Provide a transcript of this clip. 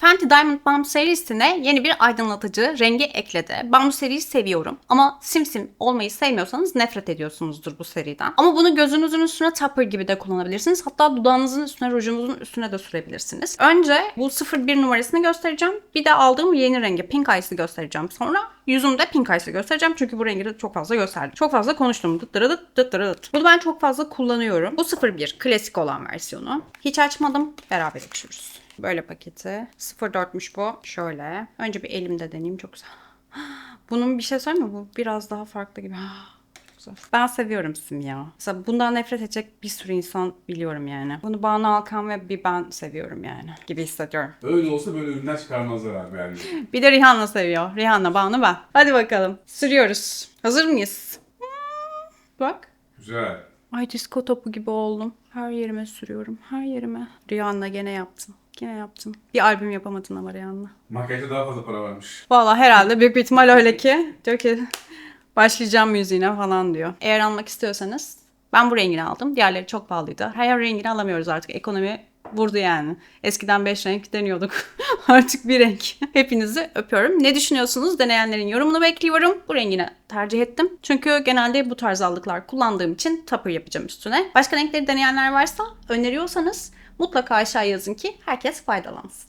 Fenty Diamond Balm serisine yeni bir aydınlatıcı rengi ekledi. Ben bu seriyi seviyorum. Ama simsim olmayı sevmiyorsanız nefret ediyorsunuzdur bu seriden. Ama bunu gözünüzün üstüne topper gibi de kullanabilirsiniz. Hatta dudağınızın üstüne, rujunuzun üstüne de sürebilirsiniz. Önce bu 01 numarasını göstereceğim. Bir de aldığım yeni rengi Pink Ice'ı göstereceğim. Sonra yüzümde Pink Ice'ı göstereceğim. Çünkü bu rengi de çok fazla gösterdim. Çok fazla konuştum. Dıt dırıdıt, dıt dırıdıt. Bunu ben çok fazla kullanıyorum. Bu 01 klasik olan versiyonu. Hiç açmadım. Beraber açıyoruz. Böyle paketi. 04'müş bu. Şöyle. Önce bir elimde deneyeyim. Çok güzel. Bunun bir şey söyleyeyim mi? Bu biraz daha farklı gibi. Güzel. Ben seviyorum simya. Mesela bundan nefret edecek bir sürü insan biliyorum yani. Bunu Banu Alkan ve bir ben seviyorum yani. Gibi hissediyorum. Öyle olsa böyle ürünler çıkarmazlar abi yani. Bir de Rihanna seviyor. Rihanna, Banu ben. Hadi bakalım. Sürüyoruz. Hazır mıyız? Hmm, Bak. Güzel. Ay disko topu gibi oldum. Her yerime sürüyorum. Her yerime. Rihanna gene yaptın. Gene yaptın. Bir albüm yapamadın ama Rihanna. Makyajda daha fazla para varmış. Valla herhalde büyük bir ihtimal öyle ki. Diyor ki başlayacağım müziğine falan diyor. Eğer almak istiyorsanız ben bu rengini aldım. Diğerleri çok pahalıydı. Her rengini alamıyoruz artık. Ekonomi vurdu yani. Eskiden 5 renk deniyorduk. artık bir renk. Hepinizi öpüyorum. Ne düşünüyorsunuz? Deneyenlerin yorumunu bekliyorum. Bu rengini tercih ettim. Çünkü genelde bu tarz aldıklar kullandığım için topper yapacağım üstüne. Başka renkleri deneyenler varsa öneriyorsanız mutlaka aşağı yazın ki herkes faydalansın.